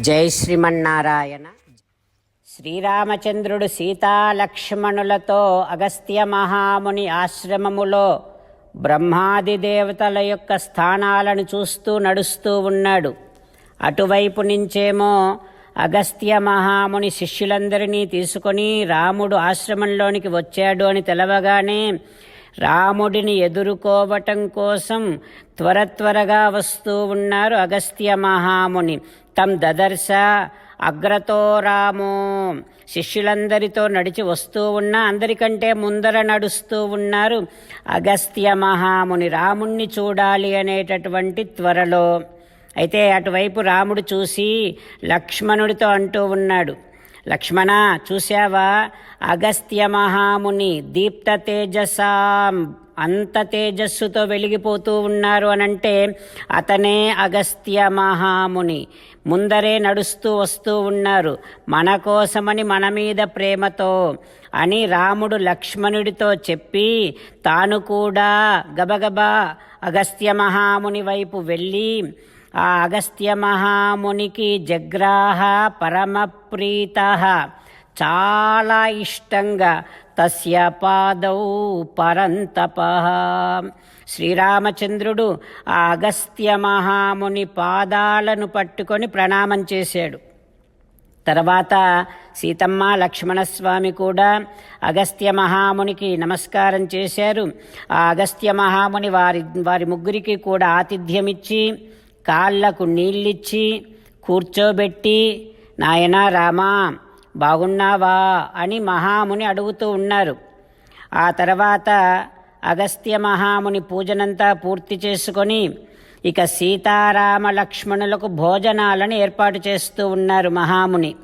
జై శ్రీమన్నారాయణ. శ్రీరామచంద్రుడు సీతాలక్ష్మణులతో అగస్త్య మహాముని ఆశ్రమములో బ్రహ్మాది దేవతల యొక్క స్థానాలను చూస్తూ నడుస్తూ ఉన్నాడు. అటువైపు నుంచేమో అగస్త్య మహాముని శిష్యులందరినీ తీసుకొని రాముడు ఆశ్రమంలోనికి వచ్చాడు అని తెలవగానే రాముడిని ఎదుర్కోవటం కోసం త్వర త్వరగా వస్తూ ఉన్నారు అగస్త్య మహాముని. తం దదర్శ అగ్రతో రామో. శిష్యులందరితో నడిచి వస్తూ ఉన్నా అందరికంటే ముందర నడుస్తూ ఉన్నారు అగస్త్య మహాముని. రాముణ్ణి చూడాలి అనేటటువంటి త్వరలో. అయితే అటువైపు రాముడు చూసి లక్ష్మణుడితో అంటూ ఉన్నాడు. లక్ష్మణ చూశావా? అగస్త్య మహాముని దీప్త తేజసాం. అంత తేజస్సుతో వెలిగిపోతూ ఉన్నారు అనంటే అతనే అగస్త్య మహాముని. ముందరే నడుస్తూ వస్తూ ఉన్నారు. మన కోసమని మన మీద ప్రేమతో అని రాముడు లక్ష్మణుడితో చెప్పి తాను కూడా గబగబా అగస్త్య మహాముని వైపు వెళ్ళి ఆ అగస్త్య మహామునికి జగ్రాహ పరమప్రీత చాలా ఇష్టంగా తస్య పాదౌ పరంతప. శ్రీరామచంద్రుడు ఆ అగస్త్య మహాముని పాదాలను పట్టుకొని ప్రణామం చేశాడు. తర్వాత సీతమ్మ లక్ష్మణస్వామి కూడా అగస్త్య మహామునికి నమస్కారం చేశారు. ఆ అగస్త్య మహాముని వారి వారి ముగ్గురికి కూడా ఆతిథ్యమిచ్చి కాళ్ళకు నీళ్ళిచ్చి కూర్చోబెట్టి నాయనా రామా బాగున్నావా అని మహాముని అడుగుతూ ఉన్నారు. ఆ తర్వాత అగస్త్య మహాముని పూజనంతా పూర్తి చేసుకొని ఇక సీతారామ లక్ష్మణులకు భోజనాలను ఏర్పాటు చేస్తూ ఉన్నారు మహాముని.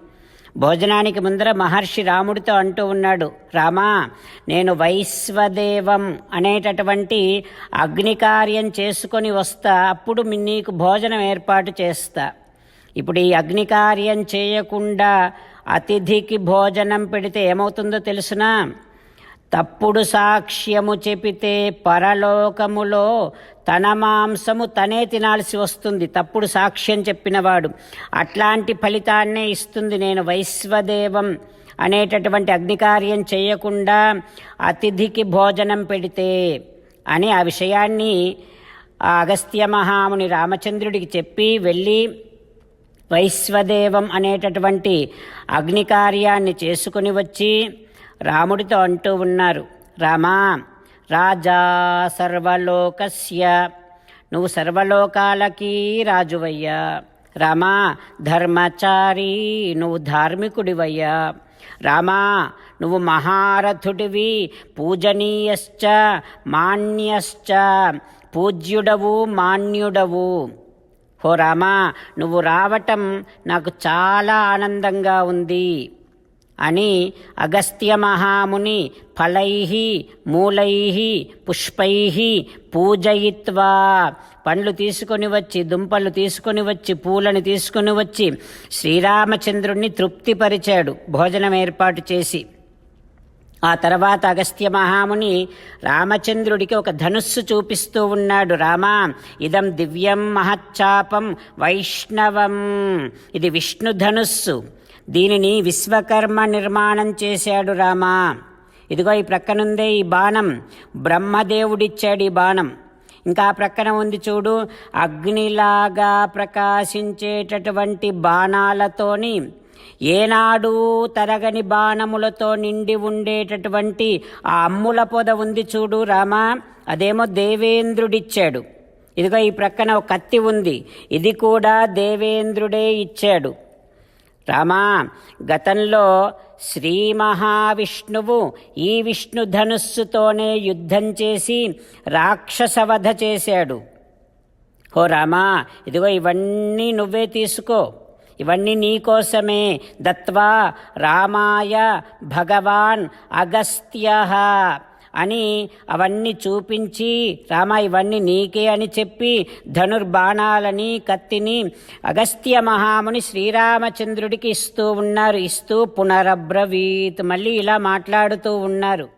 భోజనానికి ముందర మహర్షి రాముడితో అంటూ ఉన్నాడు రామా నేను వైశ్వదేవం అనేటటువంటి అగ్నికార్యం చేసుకొని వస్తా అప్పుడు నీకు భోజనం ఏర్పాటు చేస్తా. ఇప్పుడు ఈ అగ్నికార్యం చేయకుండా అతిథికి భోజనం పెడితే ఏమవుతుందో తెలుసునా? తప్పుడు సాక్ష్యము చెపితే పరలోకములో తన మాంసము తనే తినాల్సి వస్తుంది. తప్పుడు సాక్ష్యం చెప్పినవాడు అట్లాంటి ఫలితాన్నే ఇస్తుంది. నేను వైశ్వదేవం అనేటటువంటి అగ్నికార్యం చేయకుండా అతిథికి భోజనం పెడితే అని ఆ విషయాన్ని అగస్త్య మహాముని రామచంద్రుడికి చెప్పి వెళ్ళి వైశ్వదేవం అనేటటువంటి అగ్నికార్యాన్ని చేసుకుని వచ్చి రాముడితో అంటూ ఉన్నారు. రామా రాజా సర్వలోకస్య. నువ్వు సర్వలోకాలకి రాజువయ్యా. రామా ధర్మచారి నువ్వు ధార్మికుడివయ్యా. రామా నువ్వు మహారథుడివి పూజనీయశ్చ మాన్యశ్చ పూజ్యుడవు మాన్యుడవు. హో రామా నువ్వు రావటం నాకు చాలా ఆనందంగా ఉంది అని అగస్త్య మహాముని ఫలై మూలై పుష్పై పూజయిత్వా. పండ్లు తీసుకొని వచ్చి దుంపలు తీసుకొని వచ్చి పూలను తీసుకొని వచ్చి శ్రీరామచంద్రుణ్ణి తృప్తిపరిచాడు. భోజనం ఏర్పాటు చేసి ఆ తర్వాత అగస్త్య మహాముని రామచంద్రుడికి ఒక ధనుస్సు చూపిస్తూ ఉన్నాడు. రామా ఇదం దివ్యం మహచ్చాపం వైష్ణవం. ఇది విష్ణు ధనుస్సు. దీనిని విశ్వకర్మ నిర్మాణం చేశాడు రామా. ఇదిగో ఈ ప్రక్కనుందే ఈ బాణం. బ్రహ్మదేవుడిచ్చాడు ఈ బాణం. ఇంకా ప్రక్కన ఉంది చూడు అగ్నిలాగా ప్రకాశించేటటువంటి బాణాలతోని ఏనాడూ తరగని బాణములతో నిండి ఉండేటటువంటి ఆ అమ్ముల పొద ఉంది చూడు రామా అదేమో దేవేంద్రుడిచ్చాడు. ఇదిగో ఈ ప్రక్కన ఒక కత్తి ఉంది ఇది కూడా దేవేంద్రుడే ఇచ్చాడు. రామా గతంలో శ్రీ మహావిష్ణువు ఈ విష్ణు ధనుస్సుతోనే యుద్ధం చేసి రాక్షసవధ చేశాడు. ఓ రామా ఇదిగో ఇవన్నీ నువ్వే తీసుకో. ఇవన్నీ నీకోసమే దత్వా రామాయ భగవాన్ అగస్త్య అని అవన్నీ చూపించి రామ ఇవన్నీ నీకే అని చెప్పి ధనుర్బాణాలని కత్తిని అగస్త్య మహాముని శ్రీరామచంద్రుడికి ఇస్తూ ఉన్నారు. ఇస్తూ పునరబ్రవీత్. మళ్ళీ ఇలా మాట్లాడుతూ ఉన్నారు.